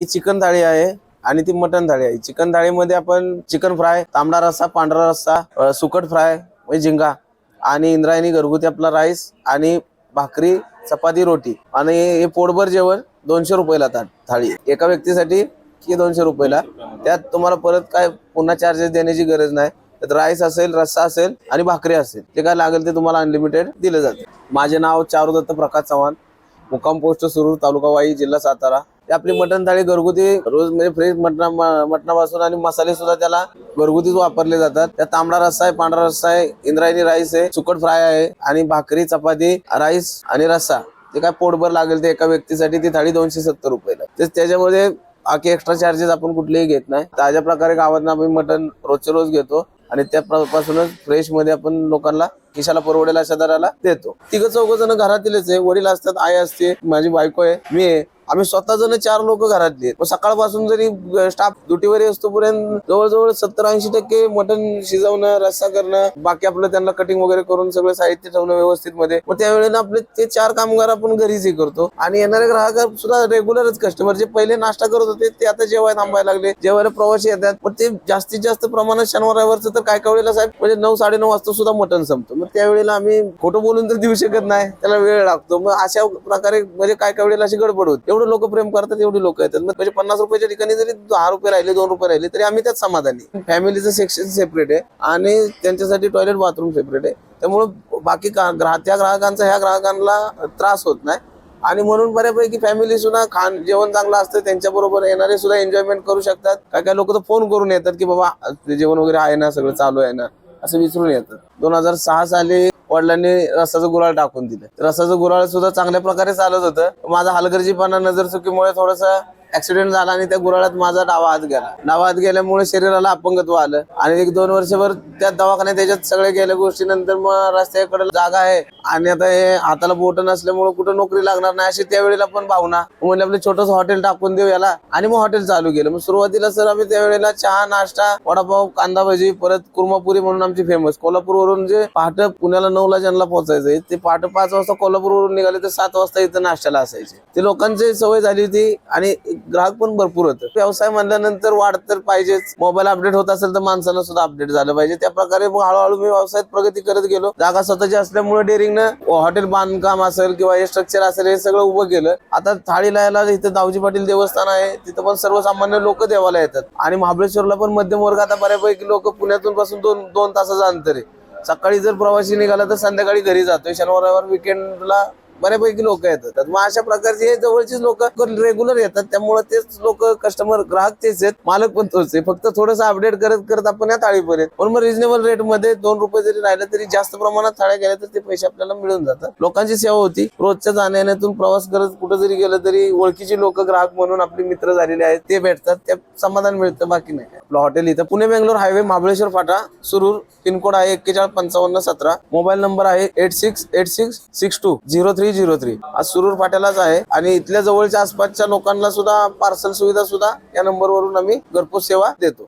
ही chicken थाळी आहे आणि ती मटन थाळी आहे. चिकन थाळीमध्ये आपण चिकन फ्राय तांबडा रस्सा पांढरा रस्सा सुकट फ्राय म्हणजे झिंगा आणि इंद्रायणी घरगुती आपला राईस आणि भाकरी चपाती रोटी आणि हे पोटभर जेवण दोनशे रुपयाला था- थाळी एका व्यक्तीसाठी की दोनशे रुपयाला. त्यात तुम्हाला परत काय पुन्हा चार्जेस देण्याची गरज नाही. त्यात राईस असेल रस्सा असेल आणि भाकरी असेल. ते काय लागेल ते तुम्हाला अनलिमिटेड दिलं जाते. माझे नाव चारुदत्त प्रकाश चव्हाण. मुक्काम पोस्ट सुरू तालुका वाई जिल्हा सातारा. आपली मटण थाळी घरगुती रोज म्हणजे फ्रेश मटणा मटणापासून आणि मसाले सुद्धा त्याला घरगुतीच वापरले जातात. त्यात तांबडा रस्सा आहे पांढरा रस्सा आहे इंद्रायणी राईस आहे सुकट फ्राय आहे आणि भाकरी चपाती राईस आणि रस्सा. ते काय पोटभर लागेल ते एका व्यक्तीसाठी ती थाळी दोनशे सत्तर रुपयाला तेच त्याच्यामध्ये बाकी एक्स्ट्रा चार्जेस आपण कुठलेही घेत नाही. ताज्या प्रकारे गावात आम्ही मटण रोजचे रोज घेतो आणि त्यापासूनच फ्रेशमध्ये आपण लोकांना खिशाला परवडेला शेजाऱ्याला देतो. तिघ चौघ जण घरातीलच आहे. वडील असतात आई असते माझी बायको आहे मी आहे. आम्ही स्वतः जण चार लोक घरातले मग सकाळपासून जरी स्टाफ ड्युटीवर असतोपर्यंत जवळजवळ सत्तर ऐंशी टक्के मटन शिजवणं रस्सा करणं बाकी आपलं त्यांना कटिंग वगैरे करून सगळं साहित्य ठेवणं व्यवस्थित मध्ये मग त्यावेळेला आपले ते चार कामगार आपण घरीच हे करतो. आणि येणारे ग्राहक सुद्धा रेग्युलरच कस्टमर जे पहिले नाश्ता करत होते ते आता जेवायला थांबायला लागले. जेवायला प्रवासी येतात. पण ते जास्तीत जास्त प्रमाणात शनिवार रविवारचं तर काय काय वेळेला साहेब? म्हणजे नऊ साडे नऊ वाजता सुद्धा मटन संपतो. मग त्यावेळेला आम्ही खोटं बोलून तर देऊ शकत नाही. त्याला वेळ लागतो. मग अशा प्रकारे म्हणजे काय काय वेळेला अशी गडबड होती. एवढं लोक प्रेम करतात एवढे लोक येतात. मग म्हणजे पन्नास रुपयाच्या ठिकाणी जरी दहा रुपये राहिले दोन रुपये राहिले तरी आम्ही त्यात समाधानी. फॅमिलीचं सेक्शन सेपरेट आहे. आणि त्यांच्यासाठी टॉयलेट बाथरूम सेपरेट आहे. त्यामुळं बाकी का ग्राह त्या ग्राहकांचा ह्या ग्राहकांना त्रास होत नाही. आणि म्हणून बऱ्यापैकी फॅमिली सुद्धा खान जेवण चांगलं असतं. त्यांच्या बरोबर येणारे सुद्धा एन्जॉयमेंट करू शकतात. काय काय लोक तर फोन करून येतात की बाबा जेवण वगैरे आहे ना सगळं चालू आहे ना. असं विचारून येतात. दोन हजार सहा साली वडिलांनी रसाचं गुराळ टाकून दिलं. रसाचं गुराळ सुद्धा चांगल्या प्रकारे चालत होतं. माझा हलगर्जीपणा नजर चुकीमुळे थोडस ऍक्सिडेंट झाला आणि त्या गुराळ्यात माझा डावा हात गेला. डावा हात गेल्यामुळे शरीराला अपंगत्व आलं. आणि एक दोन वर्षभर त्या दवाखान्यात त्याच्यात सगळ्या गेल्या गोष्टी नंतर मग रस्त्याकडे जागा आहे. आणि आता हे हाताला बोट नसल्यामुळे कुठं नोकरी लागणार नाही अशी त्यावेळेला पण भावना. म्हणजे आपलं छोटस हॉटेल टाकून देऊ याला. आणि मग हॉटेल चालू केलं. मग सुरुवातीला सर आम्ही त्यावेळेला चहा नाश्ता वडापाव कांदा भजी परत कुर्मापुरी म्हणून आमची फेमस कोल्हापूरवरून जे पहाटे पुण्याला नऊला ज्यांना पोहोचायचं ते पहाटे पाच वाजता कोल्हापूरवरून निघाले तर सात वाजता इथं नाश्त्याला असायचे. ते लोकांची सवय झाली होती आणि ग्राहक पण भरपूर होतं. व्यवसाय म्हणल्यानंतर वाढ तर पाहिजेच. मोबाईल अपडेट होत असेल तर माणसाला सुद्धा अपडेट झालं पाहिजे. त्या प्रकारे मग हळूहळू मी व्यवसायात प्रगती करत गेलो. जागा स्वतःची असल्यामुळे डेअरिंगनं हॉटेल बांधकाम असेल किंवा हे स्ट्रक्चर असेल हे सगळं उभं केलं. आता थाळीला यायला इथं दावजी पाटील देवस्थान आहे. तिथं पण सर्वसामान्य लोक देवाला येतात. आणि महाबळेश्वरला पण मध्यम वर्ग आता बऱ्यापैकी लोक पुण्यातून पासून दोन दोन तासाचं अंतर आहे. सकाळी जर प्रवासी निघाला तर संध्याकाळी घरी जातोय. शनिवार रविवार विकेंडला बऱ्यापैकी लोक येतात. मग अशा प्रकारचे हे जवळचीच लोक रेग्युलर येतात. त्यामुळे तेच लोक कस्टमर ग्राहक तेच आहेत. मालक पण तोच आहे. फक्त थोडंसं अपडेट करत करत आपण या थाळीपर्यंत. पण मग रिजनेबल रेटमध्ये दोन रुपये जरी राहिले तरी जास्त प्रमाणात थाळ्या गेल्या तर ते पैसे आपल्याला मिळून जातात. लोकांची सेवा होती. रोजच्या जाण्यातून प्रवास करत कुठं जरी गेलं तरी ओळखीची लोक ग्राहक म्हणून आपले मित्र झालेले आहेत. ते भेटतात. त्या समाधान मिळतं. बाकी नाही. आपलं हॉटेल इथं. पुणे बेंगलोर हायवे महाबळेश्वर फाटा सुरूर पिनकोड आहे एक्केचाळीस पंचावन्न सतरा. मोबाईल नंबर आहे eight six eight six six two zero three three zero three. आज सुरूर फाट्यालाच आहे. आणि इथल्या जवळच्या आसपासच्या लोकांना सुद्धा पार्सल सुविधा सुद्धा या नंबरवरून आम्ही घरपोच सेवा देतो.